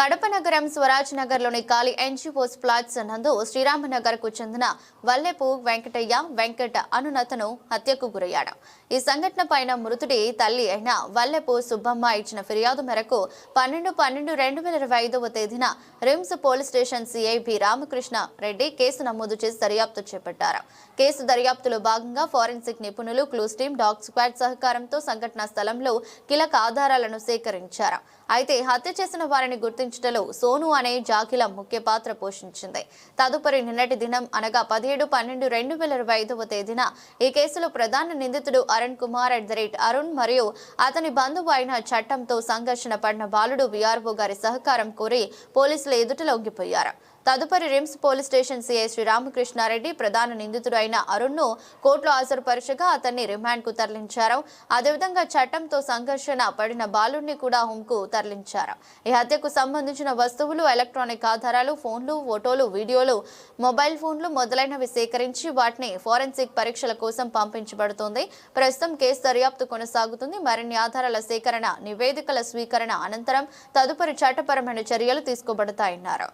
కడప నగరం స్వరాజ్ నగర్లోని ఖాళీ ఎన్జిఓస్ ఫ్లాట్స్ నందు శ్రీరామనగర్కు చెందిన వల్లెపు వెంకటయ్య వెంకట అనునతను హత్యకు గురయ్యాడు. ఈ సంఘటన పైన మృతుడి తల్లి అయిన వల్లెపు సుబ్బమ్మ ఇచ్చిన ఫిర్యాదు మేరకు పన్నెండు పన్నెండు రెండు వేల ఇరవై ఐదవ తేదీన RIMS police station CI B Ramakrishna Reddy case నమోదు చేసి దర్యాప్తు చేపట్టారు. కేసు దర్యాప్తులో భాగంగా ఫోరెన్సిక్ నిపుణులు క్లూస్ టీం డాగ్ స్క్వాడ్ సహకారంతో సంఘటనా స్థలంలో కీలక ఆధారాలను సేకరించారు. అయితే హత్య చేసిన వారిని గుర్తించడంలో సోను అనే జాకిల ముఖ్య పాత్ర పోషించింది. తదుపరి నిన్నటి దినం అనగా పదిహేడు పన్నెండు రెండు వేల ఇరవై ఐదవ తేదీన ఈ కేసులో ప్రధాన నిందితుడు Arun Kumar at the rate Arun మరియు అతని బంధువు అయిన చట్టంతో సంఘర్షణ పడిన బాలుడు విఆర్ఓ గారి సహకారం కోరి పోలీసులు ఎదుట లొంగిపోయారు. తదుపరి RIMS police station CI Sri Ramakrishna Reddy ప్రధాన నిందితుడు అయిన అరుణ్ను కోర్టులో హాజరుపరచగా అతన్ని రిమాండ్కు తరలించారు. అదేవిధంగా చట్టంతో సంఘర్షణ పడిన బాలుడిని కూడా హోంకు తరలించారు. ఈ హత్యకు సంబంధించిన వస్తువులు ఎలక్ట్రానిక్ ఆధారాలు ఫోన్లు ఫోటోలు వీడియోలు మొబైల్ ఫోన్లు మొదలైనవి సేకరించి వాటిని ఫోరెన్సిక్ పరీక్షల కోసం పంపించబడుతోంది. ప్రస్తుతం కేసు దర్యాప్తు కొనసాగుతుంది. మరిన్ని ఆధారాల సేకరణ నివేదికల స్వీకరణ అనంతరం తదుపరి చట్టపరమైన చర్యలు తీసుకోబడతాయన్నారు.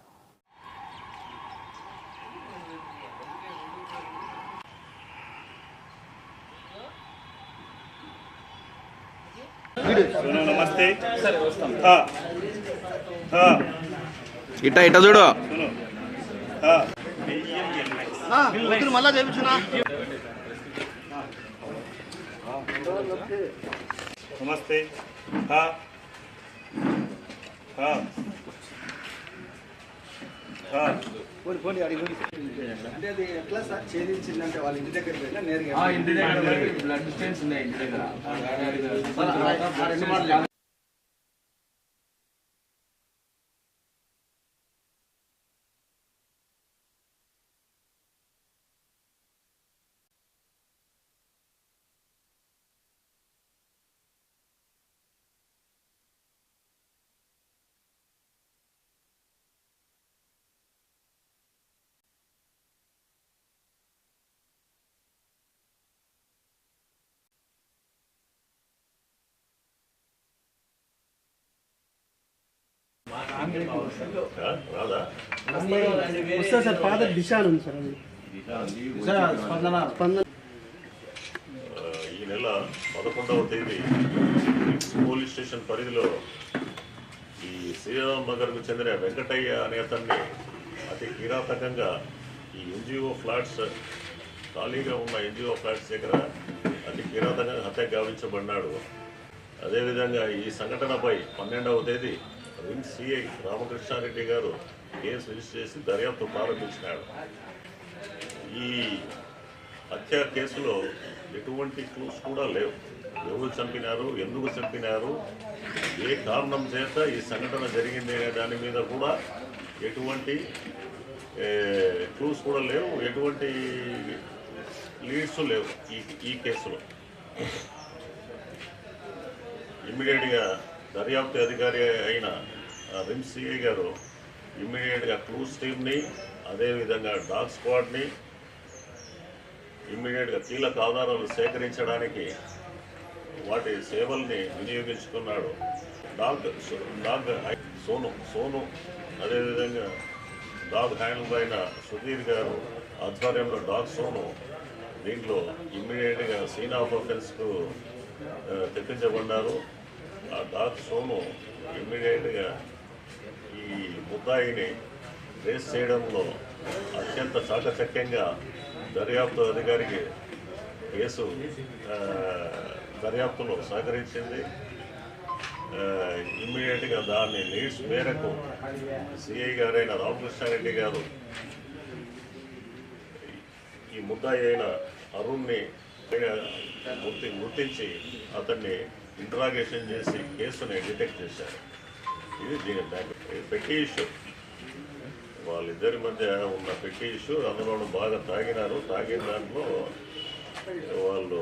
నమస్తే హా. హా. ఇట్ట ఇట్ట చూడు మళ్ళా చేయించునా నమస్తే హా. హా. హా. అంటే అది ఎట్లా సార్ ఛేదించిందంటే వాళ్ళ ఇంటి దగ్గరికి వెళ్ళా నేరుగా ఇంటి దగ్గర బ్లడ్ ఉన్నాయి ఇంటి దగ్గర వస్తుంది సార్ ఉంది సార్ అది. స్పందన. స్పందన. ఆ, ఈ నెల పదకొండవ తేదీ పోలీస్ స్టేషన్ పరిధిలో ఈ శ్రీరామ్ నగర్కు చెందిన వెంకటయ్య అనే అతన్ని అతి కిరాతకంగా ఈ ఎన్జిఓ ఫ్లాట్స్ ఖాళీగా ఉన్న ఎన్జిఓ ఫ్లాట్స్ దగ్గర అతి కిరాతకంగా హత్య గావించబడినాడు. అదేవిధంగా ఈ సంఘటనపై పన్నెండవ తేదీ రిమ్స్ సిఐ రామకృష్ణారెడ్డి గారు కేసు రిజిస్టర్ చేసి దర్యాప్తు ప్రారంభించినాడు. ఈ హత్య కేసులో ఎటువంటి క్లూస్ కూడా లేవు. ఎవరు చంపినారు ఎందుకు చంపినారు ఏ కారణం చేత ఈ సంఘటన జరిగింది అనే దాని మీద కూడా ఎటువంటి క్లూస్ కూడా లేవు. ఎటువంటి లీడ్స్ లేవు ఈ ఈ కేసులో. ఇమ్మీడియట్గా దర్యాప్తు అధికారి అయిన రిమ్స్ సిఐ గారు ఇమ్మీడియట్గా క్లూస్ టీమ్ని అదేవిధంగా డాగ్ స్క్వాడ్ని ఇమ్మీడియట్గా కీలక ఆధారాలు సేకరించడానికి వాటి సేవల్ని వినియోగించుకున్నాడు. డాగ్ డాగ్ సోను సోను అదేవిధంగా డాగ్ హ్యాండిల్ అయిన సుధీర్ గారు ఆధ్వర్యంలో డాగ్ సోను దీంట్లో ఇమ్మీడియట్గా సీన్ ఆఫ్ అఫెన్స్కు తెప్పించబడ్డారు. ఆ దాత సోను ఇమ్మీడియట్గా ఈ ముద్దాయిని రేస్ చేయడంలో అత్యంత చాకచక్యంగా దర్యాప్తు అధికారికి కేసు దర్యాప్తులో సహకరించింది. ఇమ్మీడియట్గా దాన్ని నీడ్స్ మేరకు సిఐ గారైన రామకృష్ణారెడ్డి గారు ఈ ముద్దాయి అయిన అరుణ్ని గుర్తి గుర్తించి అతన్ని ఇంట్రాగేషన్ చేసి కేసుని డిటెక్ట్ చేశారు. ఇది దీని పెట్టి ఇష్యూ వాళ్ళిద్దరి మధ్య ఉన్న పెట్టి ఇష్యూ అందులో బాగా తాగినారు. తాగిన దాంట్లో వాళ్ళు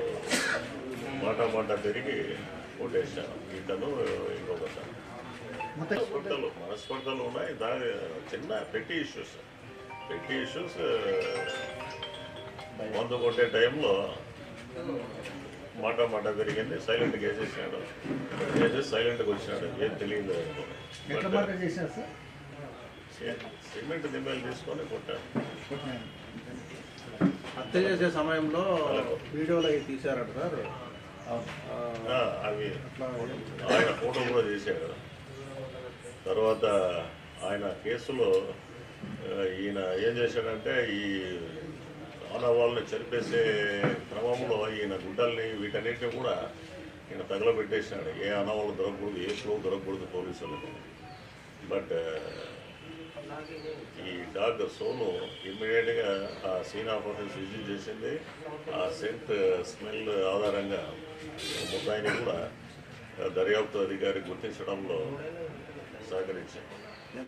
మాట మాట తిరిగి కొట్టేశారు. ఇతను ఇంకొకసారి మనస్పర్ధలు మనస్పర్ధలు ఉన్నాయి. దాని చిన్న పెట్టి ఇష్యూస్ పెట్టి ఇష్యూస్ మందు కొట్టే టైంలో మాట మాట పెరిగింది. సైలెంట్గా వేసేసినాడు వేసేసి సైలెంట్గా వచ్చినాడు. ఏం తెలియదు. సిమెంట్ దిమ్మలు తీసుకొని కొట్టాడు హత్య చేసే సమయంలో వీడియోలు అవి తీశారట సార్. ఆ, అవి ఆయన ఫోటో కూడా చేశాడు తర్వాత ఆయన కేసులో ఈయన ఏం చేశాడంటే ఈ ఆనవాళ్ళని చనిపేసే క్రమంలో ఈయన గుడ్డల్ని వీటన్నిటిని కూడా ఈయన తగలబెట్టేసినాడు. ఏ అనవాళ్ళు దొరకకూడదు ఏ ఫ్లో దొరకకూడదు పోలీసులకు. బట్ ఈ డాగ్ సోను ఇమ్మీడియట్గా ఆ సీన్ ఆఫీసర్స్ విజిట్ చేసింది. ఆ సెంట్ స్మెల్ ఆధారంగా ముద్దాయిని కూడా దర్యాప్తు అధికారి గుర్తించడంలో సహకరించారు.